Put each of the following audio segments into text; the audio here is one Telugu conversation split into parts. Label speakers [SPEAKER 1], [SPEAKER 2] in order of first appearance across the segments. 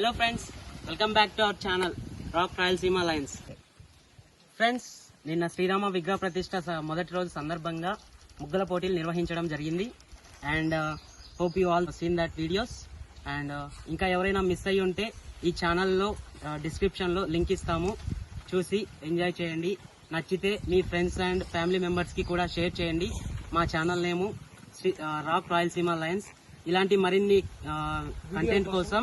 [SPEAKER 1] Hello friends welcome back to our channel rock Rayalaseema lines friends నిన్న శ్రీరామ విగ్రహ ప్రతిష్ట స- మొదటి రోజు సందర్భంగా ముగ్గుల పోటీలు నిర్వహించడం జరిగింది. And hope you all seen that videos and ఇంకా ఎవరైనా మిస్ అయ్యి ఉంటే ఈ ఛానల్లో డిస్క్రిప్షన్లో లింక్ ఇస్తాము. చూసి ఎంజాయ్ చేయండి. నచ్చితే మీ ఫ్రెండ్స్ అండ్ ఫ్యామిలీ మెంబర్స్కి కూడా షేర్ చేయండి. మా channel name Sri rock Rayalaseema lines ఇలాంటి మరిన్ని uh, కంటెంట్ కోసం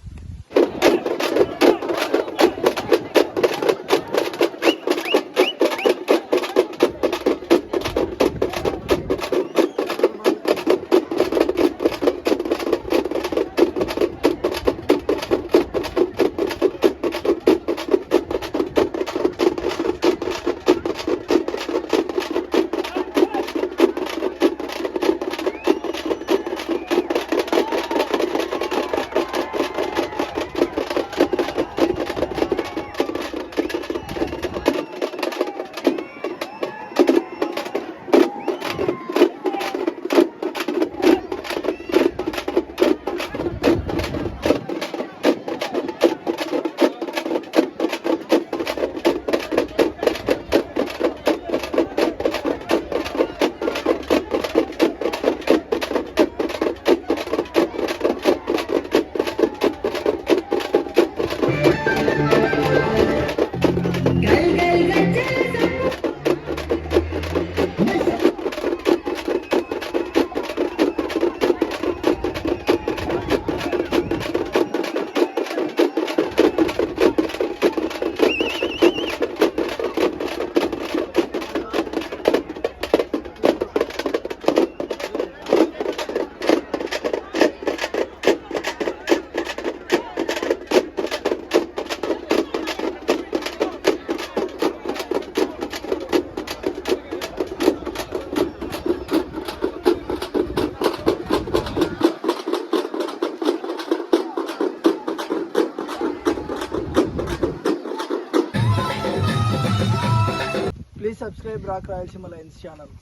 [SPEAKER 2] सब्सक्राइब रहा है मैं इंस्ट चैनल